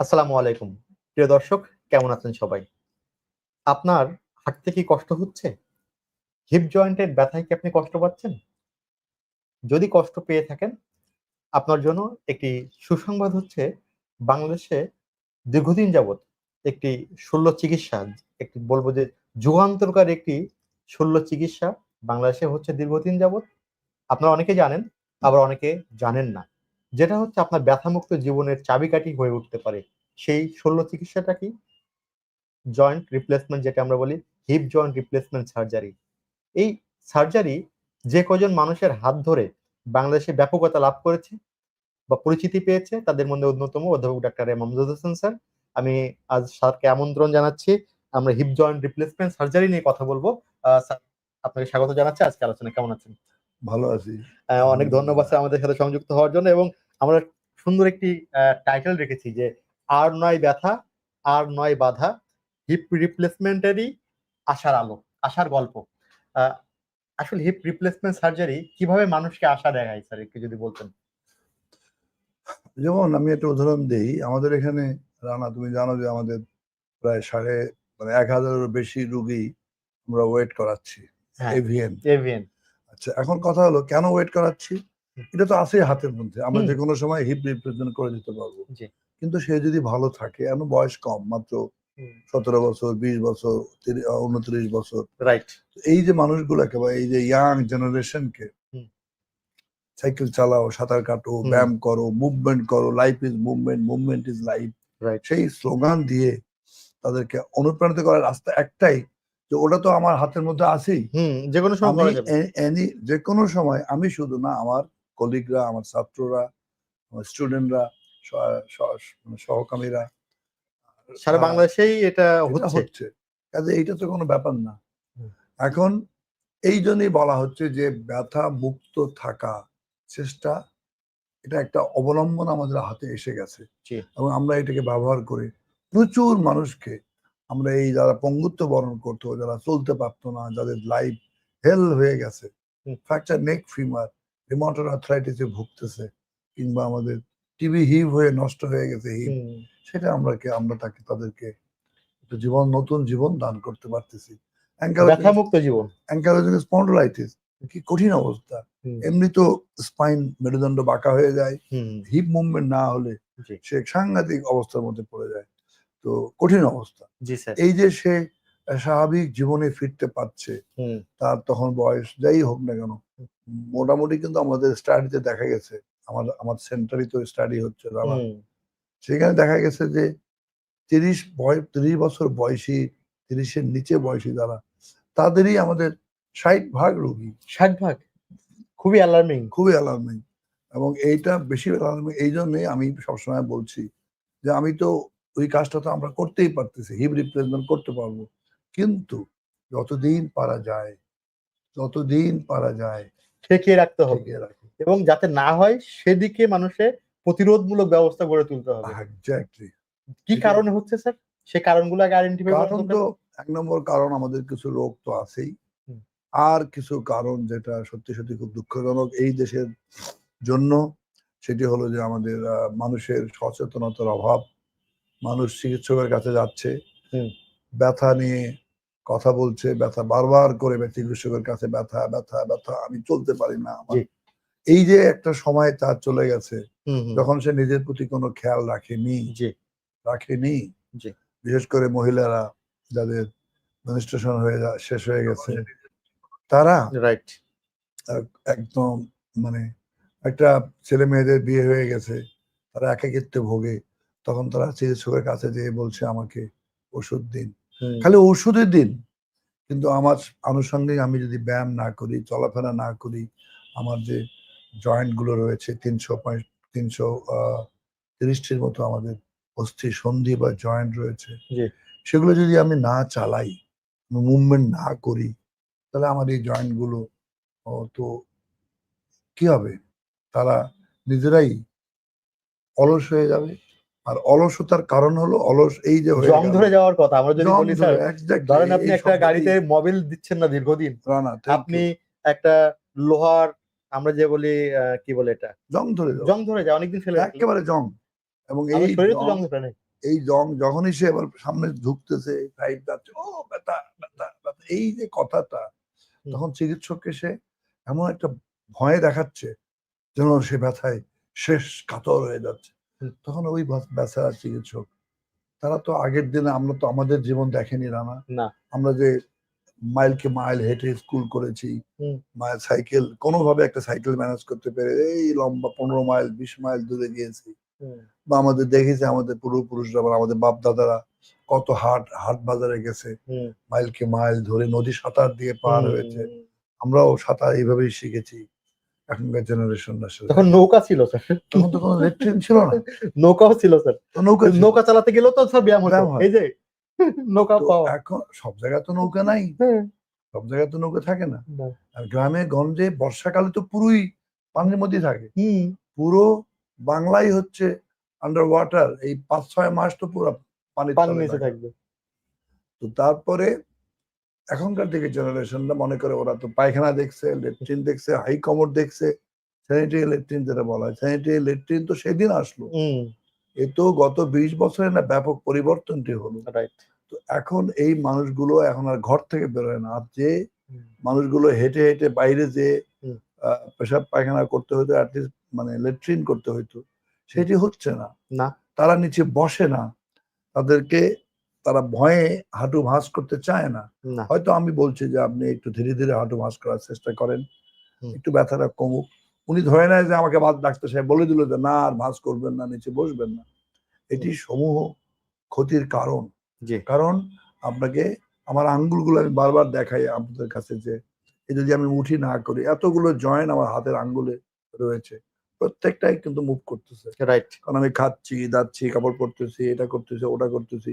আসসালামু আলাইকুম। প্রিয় দর্শক, কেমন আছেন সবাই? আপনার হাঁটতে কি কষ্ট হচ্ছে? হিপ জয়েন্টের ব্যথায় কি আপনি কষ্ট পাচ্ছেন? যদি কষ্ট পেয়ে থাকেন, আপনার জন্য একটি সুসংবাদ হচ্ছে বাংলাদেশে দীর্ঘদিন যাবৎ একটি শল্য চিকিৎসা, একটি বলব যে যুগান্তরকার একটি শল্য চিকিৎসা বাংলাদেশে হচ্ছে দীর্ঘদিন যাবৎ। আপনারা অনেকে জানেন, আবার অনেকে জানেন না। যেটা হচ্ছে আপনার ব্যথামুক্ত জীবনের চাবিকাঠি হয়ে উঠতে পারে। সেই শল্য চিকিৎসাটা কি? জয়েন্ট রিপ্লেসমেন্ট যেটা আমরা বলি হিপ জয়েন্ট রিপ্লেসমেন্ট সার্জারি এই সার্জারি যে কজন মানুষের হাত ধরে বাংলাদেশে ব্যাপকতা লাভ করেছে বা পরিচিতি পেয়েছে তাদের মধ্যে অন্যতম অধ্যাপক doctor M Amjad Hossain sir. আমি আজ স্যারকে আমন্ত্রণ জানাচ্ছি। আমরা হিপ জয়েন্ট রিপ্লেসমেন্ট সার্জারি নিয়ে কথা বলব। আহ, স্যার আপনাকে স্বাগত জানাচ্ছি। আজকে আলোচনা কেমন আছেন? ভালো আছি। অনেক ধন্যবাদ স্যার আমাদের সাথে সংযুক্ত হওয়ার জন্য এবং আমরা সুন্দর একটি টাইটেল রেখেছি যে আর নয় ব্যথা আর নয় বাধা হিপ রিপ্লেসমেন্টেরই আশার আলো আশার গল্প। আসলে হিপ রিপ্লেসমেন্ট সার্জারি কীভাবে মানুষকে আশা দেখায় স্যার একটু যদি বলতেন? যেমন আমি একটা উদাহরণ দিই আমাদের এখানে রানা তুমি জানো যে আমাদের প্রায় সাড়ে মানে এক হাজারের বেশি রুগী আমরা ওয়েট করাচ্ছি হ্যাঁ এভিএন এভিএন আচ্ছা এখন কথা হলো কেন ওয়েট করাচ্ছি। এটা তো আছেই হাতের মধ্যে। আমরা। যে কোনো সময় হিপ রিপ্লেসমেন্ট করে দিতে পারব। কিন্তু সে যদি ভালো থাকে এখন বয়স কম মাত্র সতেরো বছর বিশ বছর উনত্রিশ বছর। রাইট এই যে মানুষগুলোকে বা এই যে ইয়াং জেনারেশনকে। সাইকেল চালাও সাঁতার কাটো ব্যায়াম করো মুভমেন্ট করো life is movement movement is life right সেই স্লোগান দিয়ে তাদেরকে অনুপ্রাণিত করার রাস্তা একটাই যে ওটা তো আমার হাতের মধ্যে আছেই। যে কোনো সময় যে কোনো সময় আমি শুধু না আমার কলিগরা আমার ছাত্ররা আমার স্টুডেন্টরা সহকামীরা। সারা বাংলাদেশেই এটা হচ্ছে? কাজে এইটা তো কোনো ব্যাপার না। এখন এই জন্যই বলা হচ্ছে যে ব্যথা মুক্ত থাকা চেষ্টা এটা একটা অবলম্বন আমাদের হাতে এসে গেছে। এবং আমরা এটাকে ব্যবহার করে। প্রচুর মানুষকে আমরা এই যারা পঙ্গুত্ব বরণ করতো যারা চলতে পারতো না যাদের লাইফ হেল হয়ে গেছে। ফ্র্যাকচার নেক ফিমার রিমোটার আর্থ্রাইটিসে ভুগতেছে কিংবা আমাদের টিবি হিভ হয়ে নষ্ট হয়ে গেছে হিভ সেটা আমরা কে আমরা তাকে তাদেরকে একটা জীবন নতুন জীবন দান করতে পারতেছি। ব্যথামুক্ত জীবন। অ্যাঙ্কালোজিং স্পন্ডলাইটিস কি কঠিন অবস্থা। এমনি তো স্পাইন মেরুদণ্ড বাঁকা হয়ে যায় হিপ মুভমেন্ট না হলে সে সাংঘাতিক অবস্থার মধ্যে পড়ে যায়। তো কঠিন অবস্থা। এই যে সে স্বাভাবিক জীবনে ফিরতে পারছে তার তখন বয়স যাই হোক না কেন মোটামুটি কিন্তু আমাদের স্টাডিতে দেখা গেছে। আমার আমার সেন্টারই তো স্টাডি হচ্ছে সেখানে দেখা গেছে যে তিরিশ তিরিশ বছর বয়সী তিরিশের নিচে বয়সী যারা তাদেরই আমাদের ষাট ভাগ রোগী। ষাট ভাগ? খুবই অ্যালার্মিং খুবই অ্যালার্মিং এবং এইটা বেশি অ্যালার্মিং এই জন্যই আমি সবসময় বলছি যে আমি তো ওই কাজটা তো আমরা করতেই পারতেছি হিপ রিপ্লেসমেন্ট করতে পারব। কিন্তু যতদিন পারা যায় যতদিন পারা যায় ঠেকিয়ে রাখতে হবে। এবং যাতে না হয় সেদিকে মানুষের প্রতিরোধমূলক ব্যবস্থা গড়ে তুলতে হবে। এক্স্যাক্টলি কি কারণে হচ্ছে স্যার? সে কারণগুলো আইডেন্টিফাই কারণ তো। এক নম্বর কারণ আমাদের কিছু রোগ তো আছেই। আর কিছু কারণ যেটা সত্যি সত্যি খুব দুঃখজনক এই দেশের জন্য সেটি হলো যে আমাদের মানুষের সচেতনতার অভাব। মানুষ চিকিৎসকের কাছে যাচ্ছে। ব্যথা নিয়ে কথা বলছে ব্যথা বারবার করে চিকিৎসকের কাছে ব্যথা ব্যথা ব্যথা আমি চলতে পারি না আমার। এই যে একটা সময় তার চলে গেছে যখন সে নিজের প্রতি কোনো খেয়াল রাখেনি রাখেনি। বিশেষ করে মহিলারা যাদের মেনস্ট্রেশন হয়ে যা শেষ হয়ে গেছে তারা রাইট এক- একদম মানে একটা ছেলে মেয়েদের বিয়ে হয়ে গেছে তারা একাকিত্বে ভোগে তখন তারা চিকিৎসকের কাছে যেয়ে বলছে আমাকে ওষুধ দিন। খালি ওষুধের দিন। কিন্তু আমার আনুষঙ্গিক আমি যদি ব্যায়াম না করি চলাফেরা না করি আমার যে জয়েন্টগুলো রয়েছে তিনশো তিনশো তিরিশটির মতো আমাদের অস্থি সন্ধি বা জয়েন্ট রয়েছে। সেগুলো যদি আমি না চালাই মুভমেন্ট না করি তাহলে আমার এই জয়েন্টগুলো তো কি হবে? তারা নিজেরাই অলস হয়ে যাবে। আর অলসতার কারণ হলো অলস এই যে জং ধরে যাওয়ার কথা আমরা যদি বলি স্যার ধরেন আপনি একটা গাড়িতে মোবিল দিচ্ছেন না দীর্ঘদিন. আপনি একটা লোহার আমরা যে বলি কি বলে এটা? জং ধরে। জং ধরে যায় অনেকদিন ফেলে একেবারে জং। এবং এই শরীরে তো জং- ধরে নেই। এই জং যখনই সে এবার সামনে ঢুকতেছে ফাইভ যাচ্ছে ও ব্যথা ব্যথা ব্যথা এই যে কথাটা তখন চিকিৎসককে সে এমন একটা ভয়ে দেখাচ্ছে যেন সে ব্যথায় শেষ কাতর হয়ে যাচ্ছে। তখন ওই ব্যথার চিকিৎসক। তারা তো আগের দিনে আমরা তো আমাদের জীবন দেখেনি রানা। না। আমরা যে মাইলকে মাইল হেঁটে স্কুল করেছি। মাইল সাইকেল কোনোভাবে একটা সাইকেল ম্যানেজ করতে পেরে এই লম্বা পনেরো মাইল বিশ মাইল দূরে গিয়েছি। বা আমাদের দেখেছি আমাদের পূর্বপুরুষরা বা আমাদের বাপ দাদারা কত হাট হাট বাজারে গেছে। মাইলকে মাইল ধরে নদী সাঁতার দিয়ে পার হয়েছে। আমরাও সাঁতার এইভাবেই শিখেছি। এখনকার জেনারেশন আসলে। তখন নৌকা ছিল স্যার। তখন তো কোনো লেট্রিন ছিল না। নৌকাও ছিল স্যার। নৌকা নৌকা চালাতে গেলেও তো স্যার ব্যায়াম হতো। হয়। এই যে নৌকা পাওয়া। এখন সব জায়গায় তো নৌকা নাই। হ্যাঁ। সব জায়গায় তো নৌকা থাকে না। আর গ্রামে গঞ্জে বর্ষাকালে তো পুরোই পানির মধ্যে থাকে। পুরো বাংলাই হচ্ছে আন্ডার ওয়াটার এই পাঁচ ছয় মাস তো পুরো পানি পানি নিচে থাকবে। তো তারপরে এখনকার দিকে জেনারেশনটা মনে করে ওরা তো পায়খানা দেখছে লেট্রিন দেখছে হাই কমোড দেখছে স্যানিটারি লেট্রিন যেটা বলা হয় স্যানিটারি লেট্রিন তো সেদিন আসলো। এ তো গত বিশ বছরে না ব্যাপক পরিবর্তনটি হলো। রাইট তো এখন এই মানুষগুলো এখন আর ঘর থেকে বেরোয় না। আর যে মানুষগুলো হেঁটে হেঁটে বাইরে যে। পেশাব পায়খানা করতে হতো অ্যাটলিস্ট মানে লেট্রিন করতে হতো সেটি হচ্ছে না। না। তারা নিচে বসে না। তাদেরকে তারা ভয়ে হাঁটু ভাঁজ করতে চায় না। হয়তো আমি বলছি যে আপনি একটু ধীরে ধীরে হাঁটু ভাঁজ করার চেষ্টা করেন। একটু ব্যথাটা কমুক। উনি ধরে নেয় যে আমাকে বাদ ডাক্তার সাহেব বলে দিল যে না আর ভাঁজ করবেন না নিচে বসবেন না। এটি সমূহ ক্ষতির কারণ। কারণ আপনাকে আমার আঙ্গুলগুলো আমি বারবার দেখাই আপনাদের কাছে যে এই যদি আমি উঠি না করি এতগুলো জয়েন্ট আমার হাতের আঙ্গুলে রয়েছে। প্রত্যেকটাই কিন্তু মুভ করতেছে। রাইট কারণ আমি খাচ্ছি দাচ্ছি কাপড় পরতেছি এটা করতেছি ওটা করতেছি।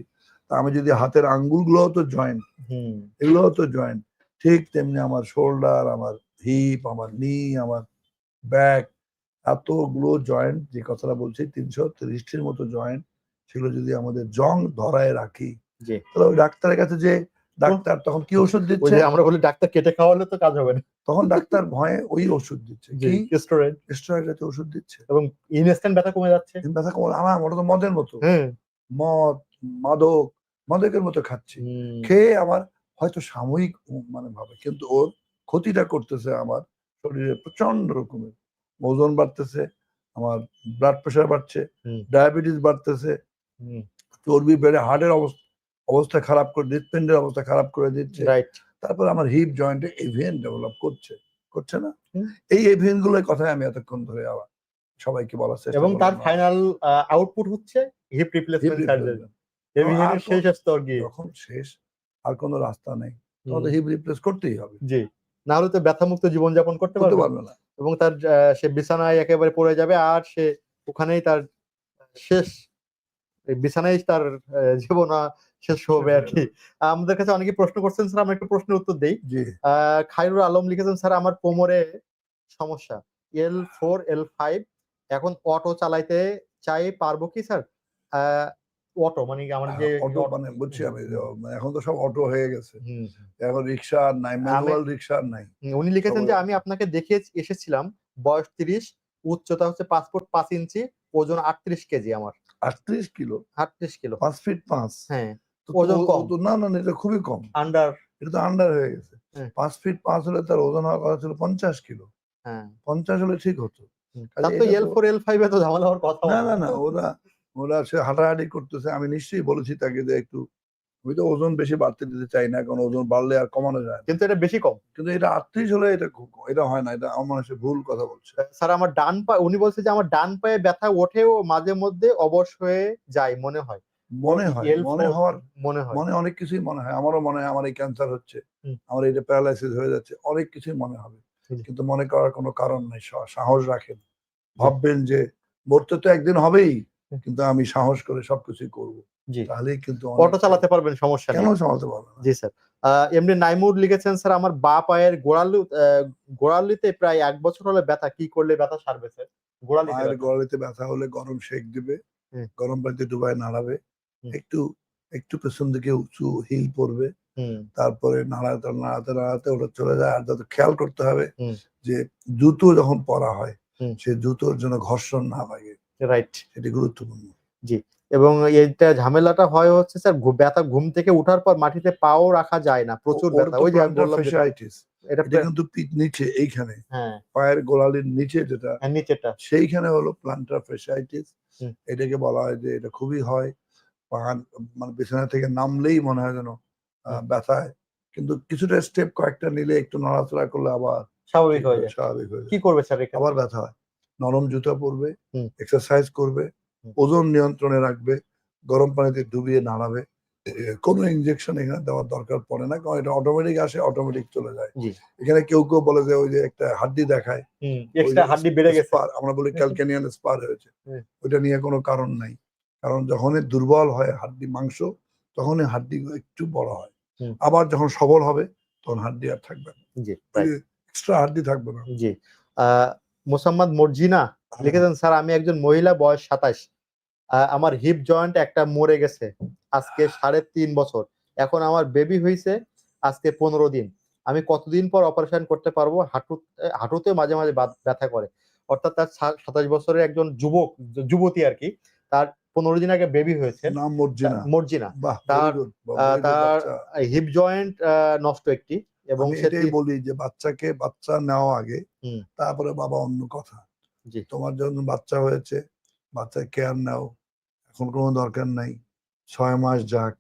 তা আমি যদি হাতের আঙ্গুলগুলোও তো জয়েন্ট হুম। এগুলোও তো জয়েন্ট ঠিক তেমনি আমার শোল্ডার আমার হিপ আমার নি আমার ব্যাক এতগুলো জয়েন্ট যে কথাটা বলছি তিনশো তিরিশটির মতো জয়েন্ট সেগুলো যদি আমাদের জং ধরায় রাখি তাহলে ওই ডাক্তারের কাছে যে ডাক্তার তখন কি ওষুধ দিচ্ছে? আমরা বলি ডাক্তার কেটে খাওয়ালে তো কাজ হবে না। তখন ডাক্তার ভয়ে ওই ওষুধ দিচ্ছে। কি? স্টোরেন্ট স্টেরয়েড জাতীয় ওষুধ দিচ্ছে। এবং ইনস্ট্যান্ট ব্যথা কমে যাচ্ছে। ব্যথা কমে আমার ওটা তো মদের মতো। হ্যাঁ। মদ মাদক মাদকের মতো খাচ্ছি। খেয়ে আমার হয়তো সাময়িক মানে ভাবে কিন্তু ওর ক্ষতিটা করতেছে আমার শরীরে প্রচণ্ড রকমের। ওজন বাড়তেছে আমার ব্লাড প্রেশার বাড়ছে ডায়াবেটিস বাড়তেছে। চর্বি বেড়ে হার্টের অবস্থা অবস্থা খারাপ করে হৃৎপিণ্ডের অবস্থা খারাপ করে দিচ্ছে। রাইট তারপর আমার হিপ জয়েন্টে এভিএন ডেভেলপ করছে। করছে না? এই এভিএনগুলোর কথাই আমি এতক্ষণ ধরে আবার সবাইকে চেষ্টা এবং তার ফাইনাল আউটপুট হচ্ছে হিপ রিপ্লেসমেন্ট সার্জারি আর শেষ স্তর গিয়ে। যখন শেষ আর কোনো রাস্তা নেই। তখন হিপ রিপ্লেস করতেই হবে। জি। না হলে তো ব্যথামুক্ত জীবনযাপন করতে করতে পারবে না। এবং তার সে বিছানায় একেবারে পড়ে যাবে আর সে ওখানেই তার শেষ বিছানায় তার জীবন শেষ হবে আর কি। আমাদের কাছে অনেকে প্রশ্ন করছেন স্যার আমরা একটা প্রশ্নের উত্তর দেই। খায়রুল আলম লিখেছেন স্যার আমার কোমরে সমস্যা। এল ফোর এল ফাইভ এখন অটো চালাইতে চাই পারব কি স্যার? অটো মানে আমার যে অটো মানে বুঝছি আমি এখন তো সব অটো হয়ে গেছে। এখন রিক্সা আর নাই ম্যানুয়াল রিক্সা আর নাই। উনি লিখেছেন যে আমি আপনাকে দেখে এসেছিলাম বয়স তিরিশ উচ্চতা হচ্ছে পাঁচ ফুট পাঁচ ইঞ্চি ওজন আটত্রিশ কেজি আমার। আটত্রিশ কিলো? আটত্রিশ কিলো। পাঁচ ফিট পাঁচ? হ্যাঁ ওজন কম। না না এটা খুবই কম। আন্ডার এটা তো আন্ডার হয়ে গেছে। হ্যাঁ। পাঁচ ফিট পাঁচ হলে তার ওজন হওয়ার কথা ছিল পঞ্চাশ কিলো। হ্যাঁ। পঞ্চাশ হলে ঠিক হতো। তার তো এল ফোর এল ফাইভ ঝামেলা হওয়ার কথা না না না ওরা ওরা সে হাঁটাহাঁটি করতেছে আমি নিশ্চয়ই বলেছি তাকে যে একটু আমি তো ওজন বেশি বাড়তে দিতে চাই না কারণ ওজন বাড়লে আর কমানো যায় কিন্তু এটা বেশি কম। কিন্তু এটা আটত্রিশ হলে এটা খুব- এটা হয় না এটা আমার সে ভুল কথা বলছে। স্যার আমার ডান পা উনি বলছে যে আমার ডান পায়ে ব্যথা ওঠেও মাঝে মধ্যে অবশ হয়ে যায় মনে হয়। মনে হয় মনে হওয়ার মনে হয়। মনে অনেক কিছুই মনে হয় আমারও মনে হয় আমার এই ক্যান্সার হচ্ছে আমার এটা প্যারালাইসিস হয়ে যাচ্ছে অনেক কিছুই মনে হবে। কিন্তু মনে করার কোনো কারণ নেই সাহস রাখেন। ভাববেন যে মরতে তো একদিন হবেই। কিন্তু আমি সাহস করে সবকিছুই করব। জি। তাহলেই কিন্তু অটো চালাতে পারবেন সমস্যা কেন চালাতে পারবে না? জি স্যার। এমনি নাইমুর লিখেছেন স্যার আমার বা পায়ের গোড়ালু গোড়ালিতে প্রায় এক বছর হলে ব্যথা কি করলে ব্যথা সারবে স্যার? গোড়ালিতে মায়ের ব্যথা। হলে গরম শেক দিবে গরম পানিতে ডুবায় নাড়াবে একটু একটু পেছন দিকে উঁচু হিল পড়বে হুম। তারপরে নাড়াতে নাড়াতে নাড়াতে ওটা চলে যায়। আর যাতে খেয়াল করতে হবে যে জুতো যখন পরা হয় সে জুতোর জন্য ঘর্ষণ না লাগে। রাইট সেটি গুরুত্বপূর্ণ। জি এবং এইটা ঝামেলাটা হয় হচ্ছে স্যার ব্যথা ঘুম থেকে উঠার পর মাটিতে পাও রাখা যায় না প্রচুর ব্যথা। ওই যে আমি বললাম এটা এটা কিন্তু পিঠ নিচে এইখানে। হ্যাঁ। পায়ের গোড়ালির নিচে যেটা হ্যাঁ, নিচেরটা। সেইখানে হলো প্লান্টার ফেসাইটিস। এটাকে বলা হয় যে এটা খুবই হয়। মানে বিছানা থেকে নামলেই মনে হয় যেন ব্যথায়। কিন্তু কিছুটা স্টেপ কয়েকটা নিলে একটু নড়াচড়া করলে আবার স্বাভাবিক হয়ে যায়। স্বাভাবিক হয়ে যায়। কি করবে স্যার আবার ব্যথা হয়। নরম জুতা পরবে এক্সারসাইজ করবে ওজন নিয়ন্ত্রণে রাখবে গরম পানিতে ডুবিয়ে নাড়াবে। কোনো ইনজেকশন এখানে দেওয়ার দরকার পড়ে না কারণ এটা অটোমেটিক আসে অটোমেটিক চলে যায়। এখানে কেউ কেউ বলে যে ওই যে একটা হাড্ডি দেখায় হাড্ডি বেড়ে গেছে। আমরা বলি ক্যালকেনিয়ান স্পার হয়েছে। ওইটা নিয়ে কোনো কারণ নাই। কারণ যখনই দুর্বল হয় হাড্ডি মাংস তখনই হাড্ডি একটু বড় হয়। আবার যখন সবল হবে তখন হাড্ডি আর থাকবে না। এক্সট্রা হাড্ডি থাকবে না। জি। মোসাম্মদ মর্জিনা লিখেছেন স্যার আমি একজন মহিলা বয়স সাতাশ আমার হিপ জয়েন্ট একটা মরে গেছে আজকে সাড়ে তিন বছর। এখন আমার বেবি হয়েছে আজকে পনেরো দিন। আমি কতদিন পর অপারেশন করতে পারব? হাঁটু হাঁটুতে মাঝে মাঝে ব্যথা করে। অর্থাৎ তার সাতাশ বছরের একজন যুবক যুবতী আর কি তার পনেরো দিন আগে বেবি হয়েছে। মর্জিনা। তার হিপ জয়েন্ট নষ্ট একটি। এবং আমি সে এটাই তি- বলি যে বাচ্চাকে বাচ্চা নেওয়া আগে তারপরে বাবা অন্য কথা। তোমার জন্য বাচ্চা হয়েছে বাচ্চার কেয়ার নাও এখন কোনো দরকার নাই। ছয় মাস যাক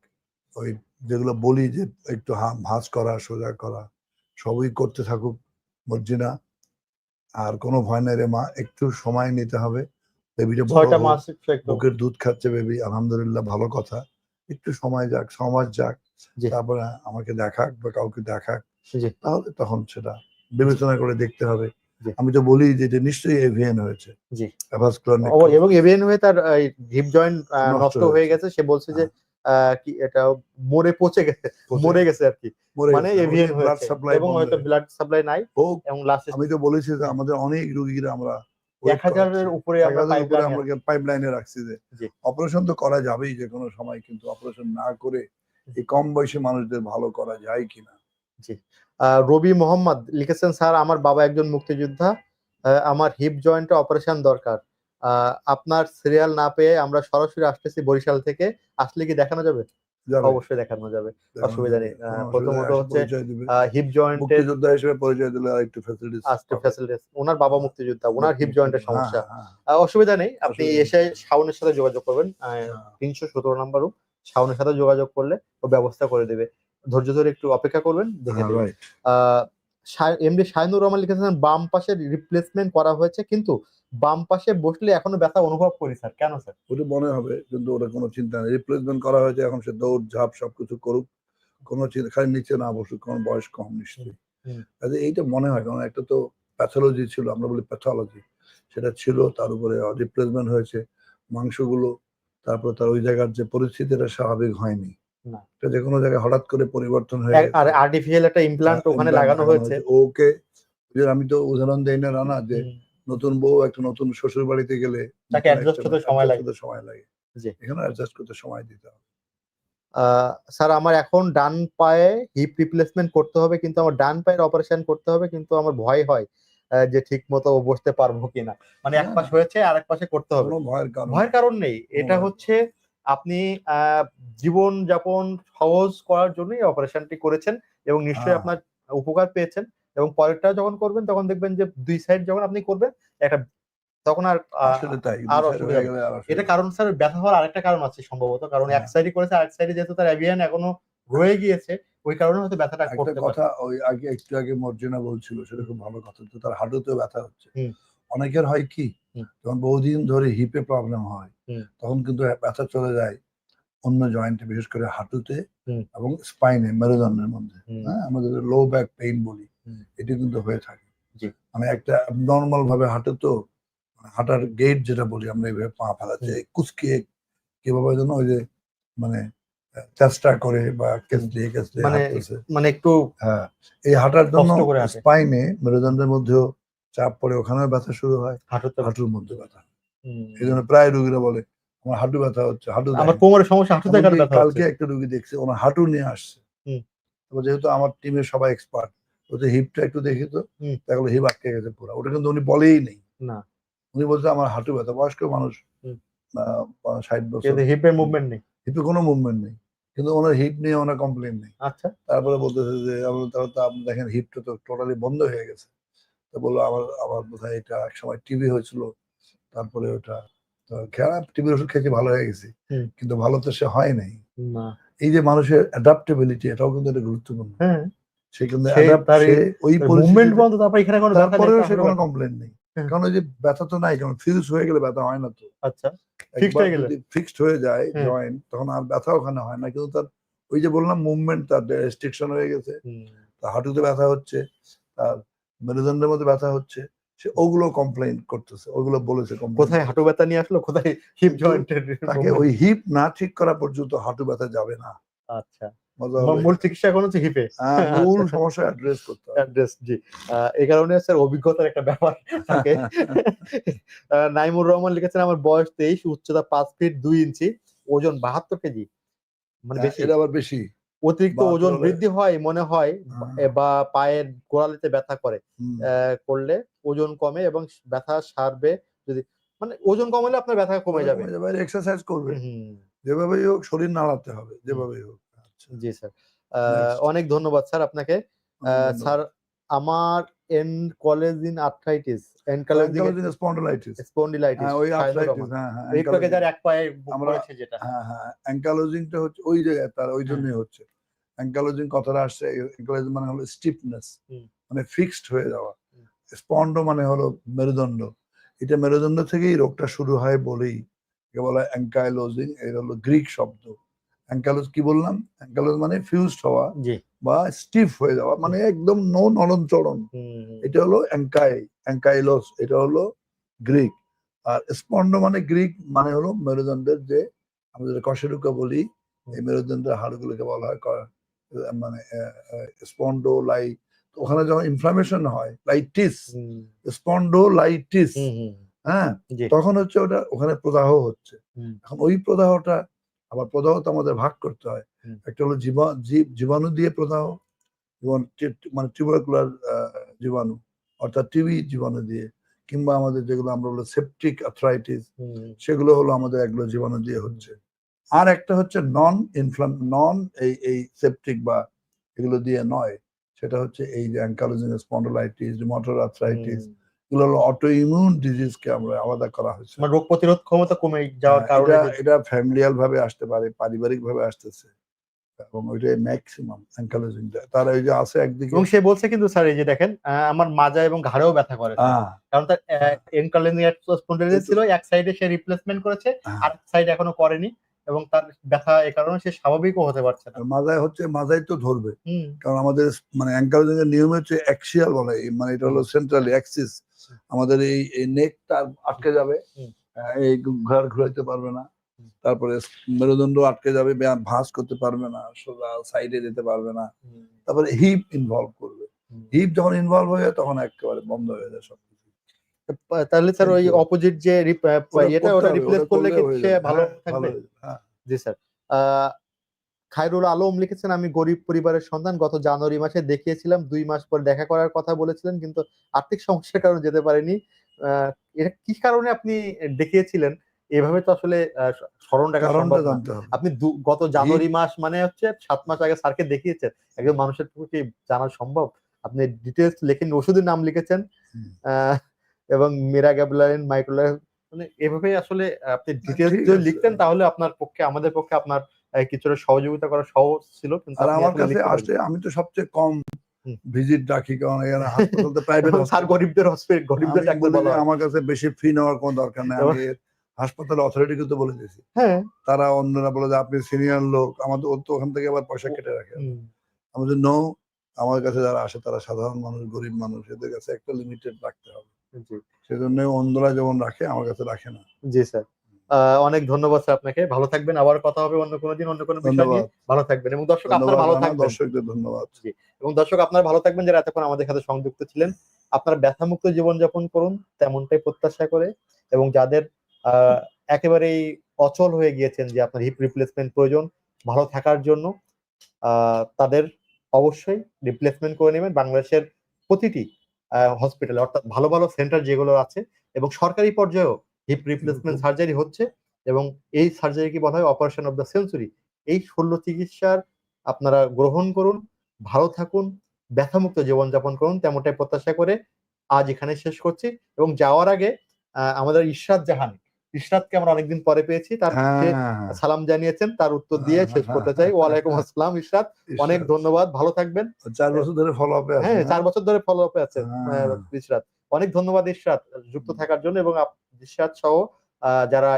ওই যেগুলো বলি যে একটু হা- ভাঁজ করা সোজা করা সবই করতে থাকুক মর্জিনা আর কোনো ভয় নাই রে মা একটু সময় নিতে হবে। বেবিটা বুকের দুধ খাচ্ছে বেবি আলহামদুলিল্লাহ ভালো কথা। একটু সময় যাক ছ মাস যাক। তারপরে আমাকে দেখাক বা কাউকে দেখাক। তাহলে তখন সেটা বিবেচনা করে দেখতে হবে। আমি তো বলি যে এটা নিশ্চয়ই এভিয়ান হয়েছে। এবং এভিএন হয়ে তার হিপ জয়েন্ট নষ্ট হয়ে গেছে। সে বলছে যে আহ, কি এটা মরে পচে গেছে। মরে গেছে। আর কি মানে আমাদের হয়েছে। এবং হয়তো ব্লাড সাপ্লাই নাই এবং লাস্টে আমি তো বলেছি যে আমাদের অনেক রুগীরা আমরা এক হাজারের উপরে আমরা pipeline এ- পাইপ লাইনে রাখছি যে অপারেশন তো করা যাবেই যে কোনো সময় কিন্তু অপারেশন না করে এই কম বয়সী মানুষদের ভালো করা যায় কিনা। আহ, রবি মোহাম্মদ লিখেছেন স্যার আমার বাবা একজন মুক্তিযোদ্ধা। আমার হিপ জয়েন্টে অপারেশন দরকার। আপনার সিরিয়াল না পেয়ে আমরা সরাসরি আসতেছি বরিশাল থেকে। আসলে কি দেখানো যাবে। অবশ্যই দেখানো যাবে। অসুবিধা নেই। প্রথমত হচ্ছে, হিপ জয়েন্টের মুক্তিযোদ্ধা হিসেবে পরিচয় দিলে আর একটু ফ্যাসিলিটিস আসতে ফ্যাসিলিটিস ওনার বাবা মুক্তিযোদ্ধা ওনার হিপ জয়েন্টের সমস্যা। হ্যাঁ, অসুবিধা নেই। আপনি এসে শাওনের সাথে যোগাযোগ করবেন। হ্যাঁ। তিনশো সতেরো নাম্বার রুম শাওনের সাথে যোগাযোগ করলে ও ব্যবস্থা করে দেবে। ধৈর্য ধরে একটু অপেক্ষা করবেন দেখে হ্যাঁ, দেবে right. এমডি শাহিনুর রহমান লিখেছেন বাম পাশের রিপ্লেসমেন্ট করা হয়েছে কিন্তু বাম পাশে বসলে এখনও ব্যথা অনুভব করি স্যার। কেন স্যার? ওটা মনে হবে কিন্তু ওটা কোনো চিন্তা নেই। রিপ্লেসমেন্ট করা হয়েছে এখন সে দৌড় ঝাঁপ সবকিছু করুক। কোনো চিন্তা খালি নিচে না বসুক কারণ বয়স কম নিশ্চয়ই। কাজে এইটা মনে হয় কারণ একটা তো প্যাথোলজি ছিল আমরা বলি প্যাথোলজি সেটা ছিল তার উপরে রিপ্লেসমেন্ট হয়েছে মাংসগুলো তারপর তার ওই জায়গার যে পরিস্থিতিটা স্বাভাবিক হয়নি। এটা যে কোনো জায়গায় হঠাৎ করে পরিবর্তন হয়ে আর আর্টিফিশিয়াল একটা ইমপ্লান্ট হ্যাঁ, ওখানে লাগানো হয়েছে। ওকে আমি তো উদাহরণ দেই না রানা যে নতুন বউ একটা নতুন শ্বশুর বাড়িতে গেলে তাকে adjust একটা হতে সময় লাগে। সময় লাগে। এখানে অ্যাডজাস্ট করতে সময় দিতে হবে। আহ, স্যার আমার এখন ডান পায়ে হিপ রিপ্লেসমেন্ট করতে হবে কিন্তু আমার ডান পায়ের অপারেশন করতে হবে কিন্তু আমার ভয় হয়। যে ঠিক মতো বসতে পারব কিনা। মানে এক পাশ হয়েছে আর এক পাশে করতে হবে। ভয়ের কারণ নেই। এটা হচ্ছে আপনি জীবন যাপন সহজ করার জন্যই অপারেশনটি করেছেন এবং নিশ্চয়ই হ্যাঁ। আপনার উপকার পেয়েছেন এবং পরেরটা যখন করবেন তখন দেখবেন যে দুই সাইড যখন আপনি করবেন একটা তখন আর আর হয়ে এটা কারণ স্যার ব্যথা হওয়ার আরেকটা কারণ আছে সম্ভবত। কারণ এক হ্যাঁ। সাইডে করেছে আরেক সাইডে যেহেতু তার অ্যাভিয়ান এখনও রয়ে গিয়েছে ওই কারণে হয়তো ব্যথাটা একটা করতে কথা ওই আগে একটু আগে মর্জিনা বলছিল সেটা খুব ভালো কথা তো তার হাঁটুতেও ব্যথা হচ্ছে। অনেকের হয় কি যখন বহুদিন ধরে হিপে প্রবলেম হয় তখন কিন্তু ব্যথা চলে যায় অন্য জয়েন্টে বিশেষ করে হাঁটুতে এবং স্পাইনে মেরুদণ্ডের মধ্যে। হ্যাঁ আমাদের লো ব্যাক পেইন বলি। এটি কিন্তু হয়ে থাকে। মানে একটা নর্মাল ভাবে হাঁটু তো মানে হাঁটার গেট যেটা বলি আমরা এইভাবে পা ফেলাচ্ছে কুচকিয়ে কীভাবে যেন ওই যে মানে চেষ্টা করে বা কেসলিয়ে কেসলিয়ে মানে হাঁটতেছে। মানে একটু হ্যাঁ এই হাঁটার জন্য। স্পাইনে মেরুদণ্ডের মধ্যেও চাপ পড়ে ওখানেও ব্যথা শুরু হয় হাঁটুর মধ্যে ব্যথা। এই জন্য প্রায় রুগীরা বলে আমার হাঁটু ব্যথা হচ্ছে হাঁটু আমার কোমরের সমস্যা হাঁটুতে ব্যথা কালকে একটা রুগী দেখছে ওনার হাঁটু নিয়ে আসছে। হুম। তারপর যেহেতু আমার টিমের সবাই এক্সপার্ট ওতে হিপটা একটু দেখি তো। দেখল হিপ আটকে গেছে পুরো। ওটা কিন্তু উনি বলেই নেই। না। উনি বলছে আমার হাঁটু ব্যথা। বয়স্ক মানুষ। ষাট বছর। হিপের মুভমেন্ট নেই। হিপে কোনো মুভমেন্ট নেই। কিন্তু ওনার হিপ নিয়ে ওনার কমপ্লেন নেই। আচ্ছা। তারপরে বলতেছে যে আমরা তাহলে তো আপনি দেখেন হিপটা তো টোটালি বন্ধ হয়ে গেছে। তো বলল আমার আমার বোধহয় এটা এক সময় টিভি হয়েছিল। তারপরে ওটা খেলা টিভির ওষুধ খেয়েছি ভালো হয়ে গেছি। কিন্তু ভালো তো সে হয় নাই। এই যে মানুষের অ্যাডাপ্টেবিলিটি এটাও কিন্তু একটা গুরুত্বপূর্ণ। হ্যাঁ। সে কিন্তু ওই মুভমেন্ট বন্ধ তারপর এখানে কোনো তারপরেও সে কোনো কমপ্লেন নেই। কারণ ওই যে ব্যথা তো নাই কারণ ফিউজ হয়ে গেলে ব্যথা হয় না তো আচ্ছা হয়ে গেলে? ফিক্সড হয়ে যায়। জয়েন্ট তখন আর ব্যথা ওখানে হয় না কিন্তু তার ওই যে বললাম মুভমেন্ট তার রেস্ট্রিকশন হয়ে গেছে তার হাঁটুতে ব্যথা হচ্ছে তার মেরুদণ্ডের মধ্যে ব্যথা হচ্ছে সে ওগুলো কমপ্লেন করতেছে ওগুলো বলেছে কোথায় হাঁটু ব্যথা নিয়ে আসলো কোথায় হিপ জয়েন্টের তাকে ওই হিপ না ঠিক করা পর্যন্ত হাঁটু ব্যথা যাবে না আচ্ছা। মূল চিকিৎসা এখন হচ্ছে হিপে হ্যাঁ, মূল সমস্যা অ্যাড্রেস করতে অ্যাড্রেস জি। এই কারণে স্যার অভিজ্ঞতার একটা ব্যাপার থাকে। নাইমুর রহমান লিখেছেন আমার বয়স তেইশ উচ্চতা পাঁচ ফিট দুই ইঞ্চি ওজন বাহাত্তর কেজি। মানে হ্যাঁ, বেশি। এটা আবার বেশি। অতিরিক্ত ওজন বৃদ্ধি হয় মনে হয় হ্যাঁ। বা পায়ের গোড়ালিতে ব্যথা করে। করলে ওজন কমে এবং ব্যথা সারবে যদি মানে ওজন কমালে আপনার ব্যথা কমে যাবে এক্সারসাইজ করবে। হুম, যেভাবেই হোক শরীর নাড়াতে হবে যেভাবেই হোক। জি স্যার। অনেক ধন্যবাদ স্যার আপনাকে। স্যার আমার ankylosing arthritis spondylitis. Spondylitis হ্যাঁ ওই arthritis, হ্যাঁ হ্যাঁ যার এক পায়ে পড়েছে যেটা। হ্যাঁ হ্যাঁ অ্যাঙ্কালোজিংটা হচ্ছে ওই জায়গায় তার ওই জন্যই হচ্ছে। অ্যাঙ্কালোজিং কথাটা আসছে অ্যাঙ্কালোজিং মানে হলো স্টিফনেস মানে ফিক্সড হয়ে যাওয়া। স্পন্ড মানে হলো মেরুদণ্ড। এটা মেরুদণ্ড থেকেই রোগটা শুরু হয় বলেই। একে বলা অ্যাঙ্কাইলোজিং এটা হলো গ্রিক শব্দ। অ্যাঙ্কালোজ কি বললাম? অ্যাঙ্কালোজ মানে ফিউজড হওয়া বা স্টিফ হয়ে যাওয়া মানে একদম নো নরম চরণ এটা হলো অ্যাঙ্কাই অ্যাঙ্কাইলোস এটা হলো গ্রিক। আর স্পন্ড মানে গ্রিক মানে হলো মেরুদণ্ডের যে আমাদের কশেরুকা বলি এই মেরুদণ্ডের হাড়গুলোকে বলা হয় মানে স্পন্ডো লাই ওখানে যখন ইনফ্লামেশন হয় লাইটিস হুম, স্পন্ডো লাইটিস হুম, হুম, হ্যাঁ? তখন হচ্ছে ওটা ওখানে প্রদাহ হচ্ছে। এখন ওই প্রদাহটা আবার প্রদাহ তো আমাদের ভাগ করতে হয়। একটা হলো জীবা জীবাণু দিয়ে প্রদাহ মানে টিউবারকুলার জীবাণু অর্থাৎ টিবি জীবাণু দিয়ে কিংবা আমাদের যেগুলো আমরা বলে সেপটিক আর্থ্রাইটিস সেগুলো হলো আমাদের এগুলো জীবাণু দিয়ে হচ্ছে। আর একটা হচ্ছে নন ইনফ্লাম নন এই এই সেপটিক বা এগুলো দিয়ে নয় সেটা হচ্ছে এই যে অ্যাঙ্কালোজিং স্পন্ডোলাইটিস মোটর আর্থ্রাইটিস। এগুলো হলো অটো ইমিউন ডিজিজ কে আমরা আলাদা করা হয়েছে। মানে রোগ প্রতিরোধ ক্ষমতা কমে যাওয়ার হ্যাঁ, কারণে এটা ফ্যামিলিয়াল ভাবে আসতে পারে পারিবারিক ভাবে আসতেছে। এবং ওইটাই ম্যাক্সিমাম অ্যাঙ্কালোজিংটা তার ওই যে আছে একদিকে এবং সে বলছে কিন্তু স্যার এই যে দেখেন আমার মাজা এবং ঘাড়েও ব্যথা করে। কারণ তার এনকালেজিং স্পন্ডিলাইটিস ছিল এক সাইডে সে রিপ্লেসমেন্ট করেছে। আর সাইড এখনও করেনি এবং তার ব্যথা এই কারণে সে স্বাভাবিকও হতে পারছে না। মাজায় হচ্ছে মাজায় তো ধরবে। কারণ আমাদের মানে অ্যাঙ্কালোজিং এর নিয়ম হচ্ছে অ্যাক্সিয়াল বলে মানে এটা হলো সেন্ট্রালি অ্যাক্সিস আমাদের এই নেকটা আটকে যাবে। এই ঘর ঘুরাইতে পারবে না। তারপরে মেরুদণ্ড আটকে যাবে ভাঁজ করতে পারবে না সোজা সাইডে যেতে পারবে না। তারপরে হিপ ইনভলভ করবে। হিপ যখন ইনভলভ হয়ে যায় তখন একেবারে বন্ধ হয়ে যায় সবকিছু। তাহলে স্যার ওই অপোজিট যে এটা ওটা রিপ্লেস করলে কি সে ভালো হ্যাঁ, থাকবে? হয়ে। জি স্যার। আহ, খায়রুল আলম লিখেছেন আমি গরিব পরিবারের সন্তান গত জানুয়ারি মাসে দেখিয়েছিলাম দুই মাস পর দেখা করার কথা বলেছিলেন কিন্তু আর্থিক সমস্যার কারণে যেতে পারেনি। এটা কি কারণে আপনি দেখিয়েছিলেন? এভাবে তো আসলে স্মরণ রাখা সম্ভব আপনি গত জানুয়ারি মাস মানে হচ্ছে সাত মাস আগে স্যারকে দেখিয়েছেন। একজন মানুষের পক্ষে কি জানা সম্ভব। আপনি ডিটেলস লেখেন ওষুধের নাম লিখেছেন আহ, এবং মেরা গ্যাবলাইন মাইক্রোলাইন মানে এভাবে আসলে আপনি ডিটেলস যদি লিখতেন তাহলে আপনার পক্ষে আমাদের পক্ষে আপনার কিছুটা সহযোগিতা করা সহজ ছিল কিন্তু আমার কাছে আসলে আমি তো সবচেয়ে কম ভিজিট রাখি কারণ এখানে হাসপাতাল তো প্রাইভেট স্যার গরিবদের হসপিটাল গরিবদের ডাক্তার বলা আমার কাছে বেশি ফি নেওয়ার কোনো দরকার নেই। আমি হাসপাতাল অথরিটিকে তো বলে দিয়েছি। হ্যাঁ। তারা অন্যরা বলে যে আপনি সিনিয়র লোক আমাদের ওর তো ওখান থেকে আবার পয়সা কেটে রাখে। আমি যে নো আমার কাছে যারা আসে তারা সাধারণ মানুষ গরিব মানুষ এদের কাছে একটা লিমিটেড রাখতে হবে। সেজন্য অন্যরা যেমন রাখে আমার কাছে রাখে না। জি স্যার। অনেক ধন্যবাদ স্যার আপনাকে। ভালো থাকবেন আবার কথা হবে অন্য কোনো দিন অন্য কোনো বিষয় নিয়ে। ভালো থাকবেন এবং দর্শক আপনারা ভালো থাকবেন। দর্শকদের ধন্যবাদ। এবং দর্শক আপনারা ভালো থাকবেন যারা এতক্ষণ আমাদের সাথে সংযুক্ত ছিলেন। আপনারা ব্যথামুক্ত জীবনযাপন করুন তেমনটাই প্রত্যাশা করে। এবং যাদের আহ, একেবারেই অচল হয়ে গিয়েছেন যে আপনার হিপ রিপ্লেসমেন্ট প্রয়োজন ভালো থাকার জন্য আহ, তাদের অবশ্যই রিপ্লেসমেন্ট করে নেবেন বাংলাদেশের প্রতিটি হসপিটালে অর্থাৎ ভালো ভালো সেন্টার যেগুলো আছে এবং সরকারি পর্যায়েও হিপ রিপ্লেসমেন্ট সার্জারি হচ্ছে এবং এই সার্জারিকে বলা হয় অপারেশন অফ দ্য সেঞ্চুরি এই শল্য চিকিৎসার আপনারা গ্রহণ করুন ভালো থাকুন ব্যথামুক্ত জীবনযাপন করুন তেমনটাই প্রত্যাশা করে আজ এখানে শেষ করছি এবং যাওয়ার আগে আমাদের ইশরাত জাহান। ইশরাতকে আমরা অনেকদিন পরে পেয়েছি তার হ্যাঁ সালাম জানিয়েছেন তার উত্তর দিয়ে শেষ করতে চাই। ওয়ালাইকুম আসসালাম ইশরাত। অনেক ধন্যবাদ ভালো থাকবেন। চার বছর ধরে ফলো আপে হ্যাঁ চার বছর ধরে ফলো আপে আছেন হ্যাঁ। ইশরাত। অনেক ধন্যবাদ ইশরাত যুক্ত থাকার জন্য এবং ইশরাত সহ যারা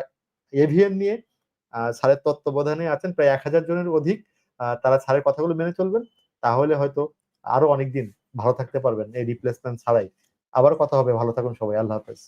এভিএন নিয়ে আহ, স্যারের তত্ত্বাবধানে আছেন প্রায় এক হাজার জনের অধিক আহ, তারা স্যারের কথাগুলো মেনে চলবেন। তাহলে হয়তো আরও অনেকদিন ভালো থাকতে পারবেন এই রিপ্লেসমেন্ট ছাড়াই। আবার কথা হবে। ভালো থাকুন সবাই। আল্লাহ হাফেজ।